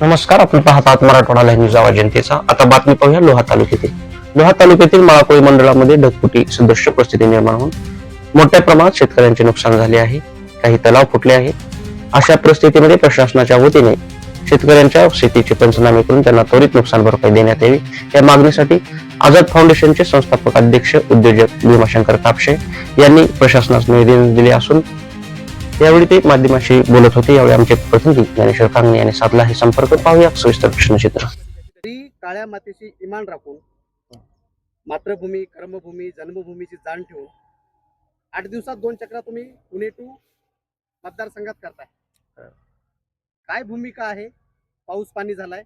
नमस्कार आपण पाहत आहात मराठवाडा लाईव्ह न्यूज आवाज जनतेचा. आता बातमी पाहूया लोहा तालुक्यातील. लोहा तालुक्यातील माळाकोळी मंडळामध्ये ढगफुटी सदृश्य परिस्थिती निर्माण होऊन मोठ्या प्रमाणात शेतकऱ्यांचे नुकसान झाले आहे. काही तलाव फुटले आहेत. अशा परिस्थितीमध्ये प्रशासनाच्या वतीने शेतकऱ्यांच्या शेतीचे पंचनामे करून त्यांना त्वरित नुकसान भरपाई देण्यात यावी. या मागणीसाठी आझाद फाउंडेशनचे संस्थापक अध्यक्ष उद्योजक भीमाशंकर कापशे यांनी प्रशासनास निवेदन दिले असून यावेळी ते माध्यमाशी बोलत होते. यावेळी आमचे प्रतिनिधी ज्ञानेश्वर कांगणे यांनी साधला हे संपर्क. पाहूया सविस्तर प्रश्नचित्र. तरी काळ्या मातीशी इमान राखून मातृभूमी कर्मभूमी जन्मभूमीची जाण ठेवून आठ दिवसात दोन चक्रा तुम्ही पुणे टू मतदारसंघात करताय. काय भूमिका आहे? पाऊस पाणी झालाय.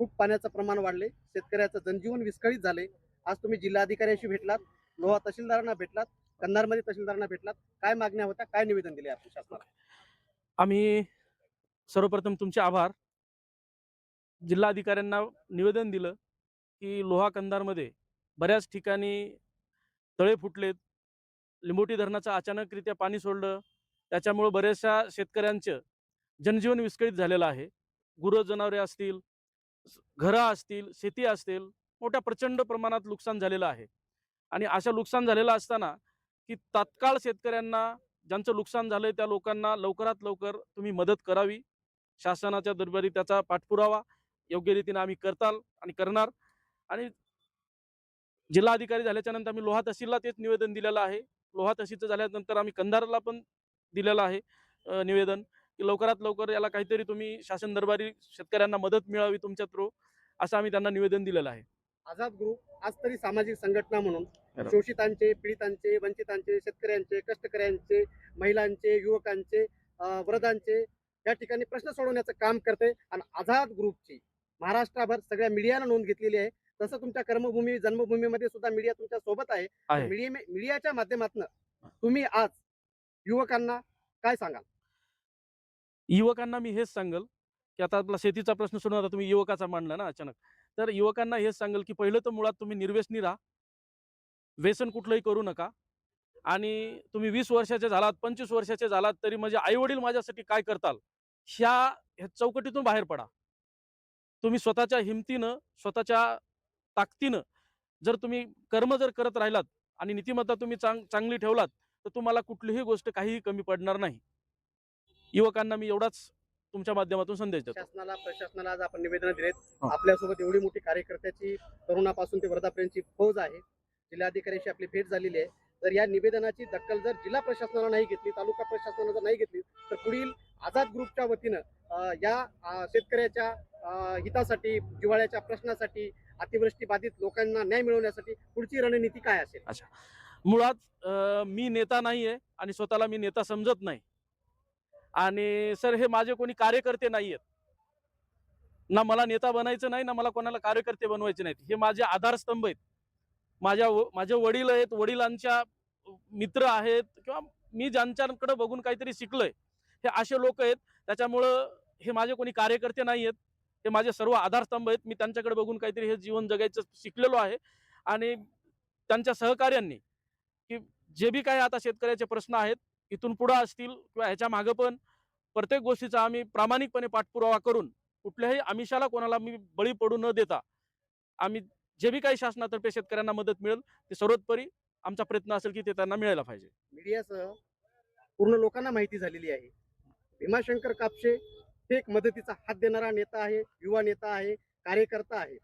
खूप पाण्याचं प्रमाण वाढले. शेतकऱ्याचं जनजीवन विस्कळीत झाले. आज तुम्ही जिल्हाधिकाऱ्यांशी भेटलात. लोहा तहसीलदारांना भेटलात कंधारमध्ये तहसीलदारांना भेटलात काय मागण्या होत्या काय निवेदन दिले आपण शासनाला? आम्ही सर्वप्रथम तुमचे आभार. जिल्हाधिकाऱ्यांना निवेदन दिलं की लोहा कंधारमध्ये बऱ्याच ठिकाणी तळे फुटलेत लिंबोटी धरणाचं अचानकरित्या पाणी सोडलं त्याच्यामुळं बऱ्याचशा शेतकऱ्यांचं जनजीवन विस्कळीत झालेलं आहे. गुरं जनावरे असतील घरं असतील शेती असतील मोठ्या प्रचंड प्रमाणात नुकसान झालेलं आहे. आणि अशा नुकसान झालेलं असताना की तात्काळ शेतकऱ्यांना ज्यांचं नुकसान झालंय त्या लोकांना लवकरात लवकर तुम्ही मदत करावी. शासनाच्या दरबारी त्याचा पाठपुरावा योग्य रीतीने आम्ही करताल आणि करणार. आणि जिल्हाधिकारी झाल्याच्यानंतर आम्ही लोहा तहसीलला तेच निवेदन दिलेलं आहे. लोहा तहसीलचं झाल्यानंतर आम्ही कंधारला पण दिलेलं आहे निवेदन की लवकरात लवकर याला काहीतरी तुम्ही शासन दरबारी शेतकऱ्यांना मदत मिळावी तुमच्या थ्रू असं आम्ही त्यांना निवेदन दिलेलं आहे. आझाद ग्रुप आज तरी सामाजिक संघटना म्हणून शोषितांचे पीडितांचे वंचितांचे शेतकऱ्यांचे कष्टकऱ्यांचे महिलांचे युवकांचे वृद्धांचे या ठिकाणी प्रश्न सोडवण्याचं काम करते. आणि आझाद ग्रुपची महाराष्ट्रभर सगळ्या मीडियानं नोंद घेतलेली आहे. तसं तुमच्या कर्मभूमी जन्मभूमीमध्ये सुद्धा मीडिया तुमच्यासोबत आहे. आहे. मीडिया मीडियाच्या माध्यमातून तुम्ही आज युवकांना काय सांगाल? युवकांना मी हेच सांगल की आता आपला शेतीचा प्रश्न सोडून आता तुम्ही युवकाचा मांडला ना अचानक. तर युवकांना हेच सांगल की पहिलं तर मुळात तुम्ही निर्व्यसनी राहा. व्यसन कुठलंही करू नका. आणि तुम्ही वीस वर्षाचे झालात पंचवीस वर्षाचे झालात तरी म्हणजे आईवडील माझ्यासाठी काय करताल? ह्या ह्या चौकटीतून बाहेर पडा. तुम्ही स्वतःच्या हिमतीनं स्वतःच्या ताकदीनं जर तुम्ही कर्म जर करत राहिलात आणि नीतिमत्ता तुम्ही चांग चांगली ठेवलात तर तुम्हाला कुठलीही गोष्ट काहीही कमी पडणार नाही. युवकांना मी एवढाच तुमच्या माध्यमातून संदेश देतो. शासनाला प्रशासनाला आज आपण निवेदन दिलेत. आपल्यासोबत एवढी मोठी कार्यकर्त्याची तरुणापासून ते वृद्धापर्यंतची फौज आहे. जिल्हाधिकाऱ्यांशी आपली भेट झालेली आहे. तर या निवेदनाची दखल जर जिल्हा प्रशासनाला नाही घेतली तालुका प्रशासनाला जर नाही घेतली तर पुढील आझाद ग्रुपच्या वतीनं या शेतकऱ्याच्या हितासाठी जिव्हाळ्याच्या प्रश्नासाठी अतिवृष्टी बाधित लोकांना न्याय मिळवण्यासाठी पुढची रणनीती काय असेल? मुळात मी नेता नाहीये आणि स्वतःला मी नेता समजत नाही. आणि सर हे माझे कोणी कार्यकर्ते नाहीयेत. ना मला नेता बनायचं नाही ना मला कोणाला कार्यकर्ते बनवायचे नाहीत. हे माझे आधारस्तंभ आहेत. माझ्या व- माझे वडील आहेत वडिलांच्या मित्र आहेत किंवा मी ज्यांच्याकडे बघून काहीतरी शिकलोय हे असे लोक आहेत. त्याच्यामुळं हे माझे कोणी कार्यकर्ते नाही आहेत. हे माझे सर्व आधारस्तंभ आहेत. मी त्यांच्याकडे बघून काहीतरी हे जीवन जगायचं शिकलेलो आहे. आणि त्यांच्या सहकार्यांनी की जे बी काही आता शेतकऱ्याचे प्रश्न आहेत इथून पुढं असतील किंवा ह्याच्या मागं पण प्रत्येक गोष्टीचा आम्ही प्रामाणिकपणे पाठपुरावा करून कुठल्याही आमिषाला कोणाला मी बळी पडू न देता आम्ही जे बी काही शासनातर्फे शेतकऱ्यांना मदत मिळेल ते सर्वोत्परी आमचा प्रयत्न असेल की ते त्यांना मिळायला पाहिजे. मीडियासह पूर्ण लोकांना माहिती झालेली आहे. भीमाशंकर कापशे हे एक मदतीचा हात देणारा नेता आहे युवा नेता आहे कार्यकर्ता आहे.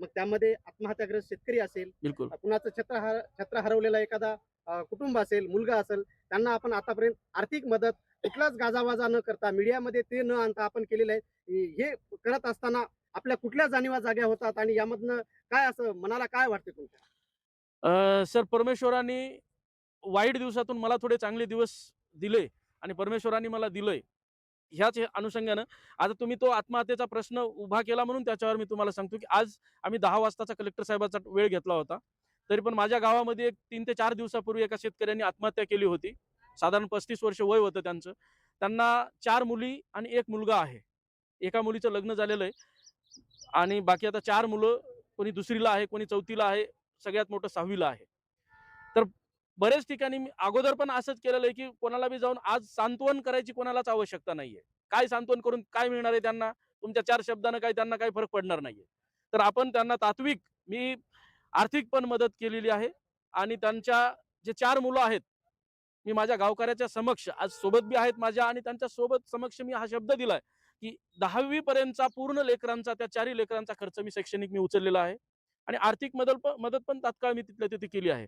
मग त्यामध्ये आत्महत्याग्रस्त शेतकरी असेल बिलकुल. कुणाचं छत्र हर छत्र हरवलेला एखादा कुटुंब असेल मुलगा असेल त्यांना आपण आतापर्यंत आर्थिक मदत कुठलाच गाजावाजा न करता मीडियामध्ये ते न आणता आपण केलेलं आहे. हे करत असताना आपल्या कुठल्या जाणीवा जाग्या होतात आणि यामधनं काय असं मनाला काय वाटते तुमच्या? सर परमेश्वरांनी वाईट दिवसातून मला थोडे चांगले दिवस दिले आणि परमेश्वरांनी मला दिलंय. ह्याच अनुषंगानं आता तुम्ही तो आत्महत्येचा प्रश्न उभा केला म्हणून त्याच्यावर मी तुम्हाला सांगतो की आज आम्ही दहा वाजताचा कलेक्टर साहेबाचा वेळ घेतला होता. तरी पण माझ्या गावामध्ये एक तीन ते चार दिवसापूर्वी एका शेतकऱ्यांनी आत्महत्या केली होती. साधारण पस्तीस वर्ष वय होतं त्यांचं. त्यांना चार मुली आणि एक मुलगा आहे. एका मुलीचं लग्न झालेलं आहे. आणि बाकी आता चार मुलं कोणी दुसरीला आहे कोणी चौथीला आहे सगळ्यात मोठं सहावीला आहे. तर बरेच ठिकाणी मी अगोदर पण असंच केलेलं आहे की कोणाला बी जाऊन आज सांत्वन करायची कोणालाच आवश्यकता नाहीये. काय सांत्वन करून काय मिळणार आहे त्यांना? तुमच्या चार शब्दानं काही त्यांना काही फरक पडणार नाहीये. तर आपण त्यांना तात्विक मी आर्थिक पण मदत केलेली आहे आणि त्यांच्या जे चार मुलं आहेत मी माझ्या गावकऱ्याच्या समक्ष आज सोबत बी आहेत माझ्या आणि त्यांच्यासोबत समक्ष मी हा शब्द दिलाय. की दहावी पर्यंतचा पूर्ण लेकरांचा त्या चारही लेकरांचा खर्च मी शैक्षणिक मी उचललेला आहे. आणि आर्थिक मदत मदत पण तात्काळ मी तिथल्या तिथे केली आहे.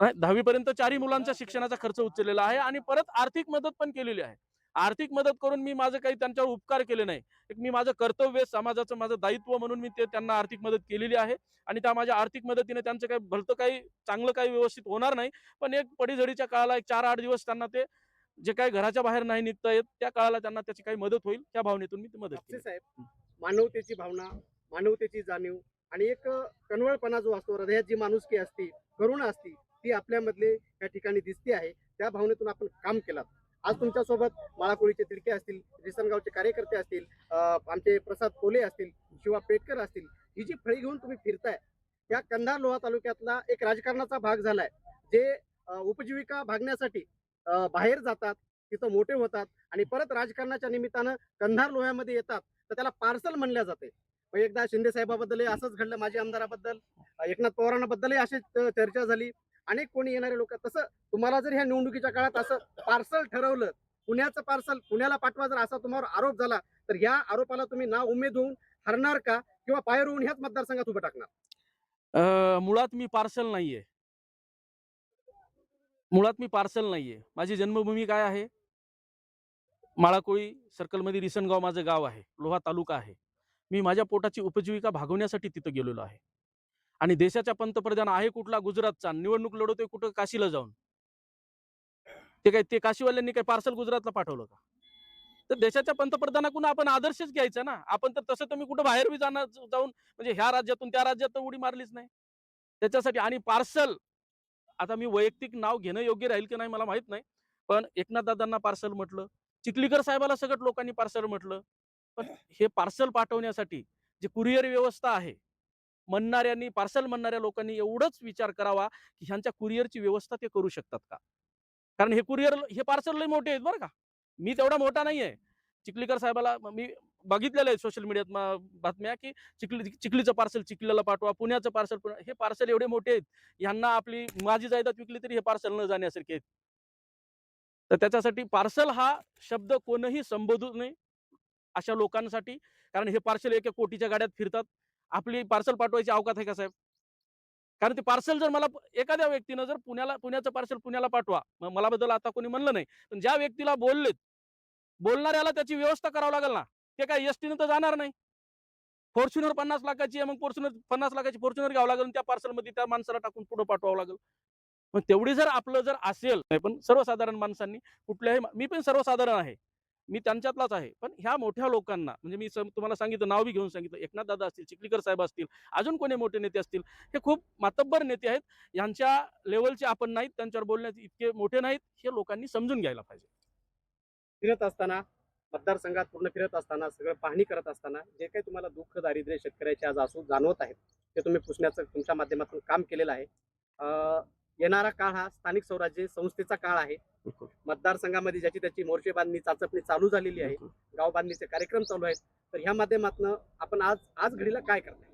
दहावी पर्यंत चारही मुलांचा शिक्षणाचा खर्च उचललेला आहे आणि परत आर्थिक मदत पण केलेली आहे. आर्थिक मदत करून मी माझं काही त्यांच्यावर उपकार केले नाही. एक मी माझं कर्तव्य समाजाचं माझं दायित्व म्हणून मी ते त्यांना आर्थिक मदत केलेली आहे आणि त्या माझ्या आर्थिक मदतीने त्यांचं काही भलतं काही चांगलं काही व्यवस्थित होणार नाही. पण एक पडीझडीच्या काळाला एक चार आठ दिवस त्यांना ते जे काही घराच्या बाहेर नाही निघता येत त्या काळाला त्यांना त्याची काही मदत होईल त्या भावनेतून मी ती मदत केली. साहेब मानवतेची भावना मानवतेची जाणीव आणि एक कणवळपणा जो असतो हृदयात जी माणुसकी असते करुणा असती ती आपल्यामधले या ठिकाणी दिसते आहे. त्या भावनेतून आपण काम केलात. आज तुमच्यासोबत माळाकोळीचे तिडके असतील रिसनगावचे कार्यकर्ते असतील आमचे प्रसाद कोले असतील शिवा पेटकर असतील ही जी फळी घेऊन तुम्ही फिरताय त्या कंधार लोहा तालुक्यातला एक राजकारणाचा भाग झालाय जे उपजीविका भागण्यासाठी बाहेर जातात तिथं मोठे होतात आणि परत राजकारणाच्या निमित्तानं कंधार लोह्यामध्ये येतात तर त्याला पार्सल म्हणल्या जाते. मग एकदा शिंदे साहेबाबद्दलही असंच घडलं माजी आमदाराबद्दल एकनाथ पवारांबद्दलही अशीच अं, चर्चा झाली अनेक कोणी येणारे लोक तसं तुम्हाला जर ह्या निवडणुकीच्या काळात असं पार्सल ठरवलं पुण्याचं पार्सल पुण्याला पाठवा जर असा तुम्हावर आरोप झाला तर ह्या आरोपाला तुम्ही ना उमेद होऊन हरणार का किंवा पायर होऊन ह्याच मतदारसंघात उभं टाकणार? अं, मुळात मी पार्सल नाहीये. मुळात मी पार्सल नाहीये. माझी जन्मभूमी काय आहे? माळाकोळी सर्कलमध्ये रिसनगाव माझं गाव आहे. लोहा तालुका आहे. मी माझ्या पोटाची उपजीविका भागवण्यासाठी तिथं गेलेलो आहे. आणि देशाच्या पंतप्रधान आहे कुठला गुजरातचा. निवडणूक लढवतोय कुठं? काशीला जाऊन. ते काय ते काशीवाल्यांनी काय पार्सल गुजरातला पाठवलं का? तर देशाच्या पंतप्रधानाकडून आपण आदर्शच घ्यायचा ना. आपण तर तसं तर मी कुठं बाहेर बी जाणार जाऊन म्हणजे ह्या राज्यातून त्या राज्यात तर उडी मारलीच नाही. त्याच्यासाठी आणि पार्सल आता मी वैयक्तिक नाव घेणं योग्य राहील की नाही मला माहीत नाही. पण एकनाथ दादांना पार्सल म्हटलं चिखलीकर साहेबाला सगळं लोकांनी पार्सल म्हटलं. पण हे पार्सल पाठवण्यासाठी जे कुरिअर व्यवस्था आहे म्हणणाऱ्यांनी पार्सल म्हणणाऱ्या लोकांनी एवढंच विचार करावा की ह्यांच्या कुरिअरची व्यवस्था ते करू शकतात का? कारण हे कुरिअर हे पार्सल लय मोठे आहेत बरं का. मी तेवढा मोठा नाहीये. चिखलीकर साहेबाला मी बघितलेलं आहे सोशल मीडियात बातम्या की चिखली चिखलीचं पार्सल चिखलीला पाठवा पुण्याचं पार्सल हे पार्सल एवढे मोठे आहेत. यांना आपली माझी जायदाद विकली तरी हे पार्सल न जाण्यासारखे आहेत. तर त्याच्यासाठी पार्सल हा शब्द कोणही संबोधू नये अशा लोकांसाठी. कारण हे पार्सल एका कोटीच्या गाड्यात फिरतात. आपली पार्सल पाठवायची अवकात आहे का साहेब? कारण ते पार्सल जर मला एखाद्या व्यक्तीनं जर पुण्याला पुण्याचं पार्सल पुण्याला पाठवा मग मला बद्दल आता कोणी म्हणलं नाही. पण ज्या व्यक्तीला बोललेत बोलणाऱ्याला त्याची व्यवस्था करावं लागेल ना. ते काय एसटीनं तर जाणार नाही. फॉर्च्युनर पन्नास लाखाची आहे मग फॉर्च्युनर पन्नास लाखाची फॉर्च्युनर घ्यावं लागेल त्या पार्सलमध्ये त्या माणसाला टाकून पुढे पाठवावं लागेल. मग तेवढी जर आपलं जर असेल नाही पण सर्वसाधारण माणसांनी कुठल्याही मी पण सर्वसाधारण आहे. मी त्यांच्यातलाच आहे. पण ह्या मोठ्या लोकांना म्हणजे मी तुम्हाला सांगितलं नाव बी घेऊन सांगितलं एकनाथ दादा असतील चिखलीकर साहेब असतील अजून कोणी मोठे नेते असतील हे खूप मातब्बर नेते आहेत. यांच्या लेवलचे आपण नाहीत त्यांच्यावर बोलण्यात इतके मोठे नाहीत हे लोकांनी समजून घ्यायला पाहिजे. फिरत असताना मतदारसंघात पूर्ण फिरत असताना सगळं पाहणी करत असताना जे काही तुम्हाला दुःख दारिद्र्य शेतकऱ्याचे आज असू जाणवत आहेत ते तुम्ही पुसण्याचं तुमच्या माध्यमातून काम केलेलं आहे. येणारा काळ हा स्थानिक स्वराज्य संस्थेचा काळ आहे. मतदारसंघामध्ये ज्याची त्याची मोर्चे बांधणी चाचपणी चालू झालेली आहे गाव बांधणीचे कार्यक्रम चालू आहेत. तर ह्या माध्यमातून आपण आज आज घडीला काय करताय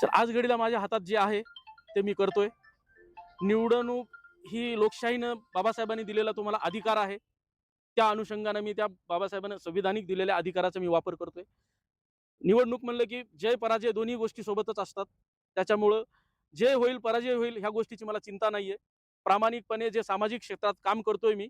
सर आज घडीला माझ्या हातात जे आहे ते मी करतोय. निवडणूक ही लोकशाहीनं बाबासाहेबांनी दिलेला तुम्हाला अधिकार आहे. त्या अनुषंगानं मी त्या बाबासाहेबांना संविधानिक दिलेल्या अधिकाराचा मी वापर करतोय. निवडणूक म्हणलं की जय पराजय दोन्ही गोष्टी सोबतच असतात. त्याच्यामुळं जे होईल पराजय होईल ह्या गोष्टीची मला चिंता नाहीये. प्रामाणिकपणे जे सामाजिक क्षेत्रात काम करतोय मी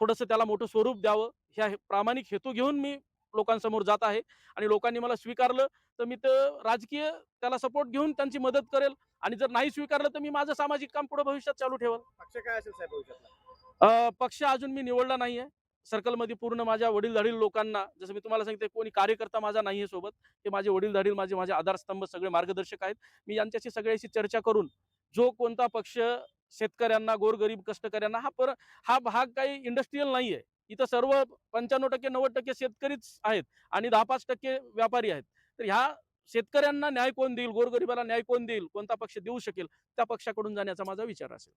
थोडंसं त्याला मोठं स्वरूप द्यावं. ह्या प्रामाणिक हेतू घेऊन मी लोकांसमोर जात आहे आणि लोकांनी मला स्वीकारलं तर मी तर राजकीय त्याला सपोर्ट घेऊन त्यांची मदत करेल आणि जर नाही स्वीकारलं तर मी माझं सामाजिक काम पुढे भविष्यात चालू ठेवल. पक्ष काय असेल पक्ष अजून मी निवडला नाहीये. सर्कलमध्ये पूर्ण माझ्या वडीलधाडील लोकांना जसं मी तुम्हाला सांगितलं कोणी कार्यकर्ता माझा नाहीये सोबत ते माझे वडीलधाडील माझे माझे आधारस्तंभ सगळे मार्गदर्शक आहेत. मी यांच्याशी सगळ्याशी चर्चा करून जो कोणता पक्ष शेतकऱ्यांना गोरगरीब कष्टकऱ्यांना हा पर हा भाग काही इंडस्ट्रीयल नाहीये. इथं सर्व पंच्याण्णव टक्के नव्वद टक्के शेतकरीच आहेत आणि दहा पाच टक्के व्यापारी आहेत. तर ह्या शेतकऱ्यांना न्याय कोण देईल गोरगरिबाला न्याय कोण देईल कोणता पक्ष देऊ शकेल त्या पक्षाकडून जाण्याचा माझा विचार असेल.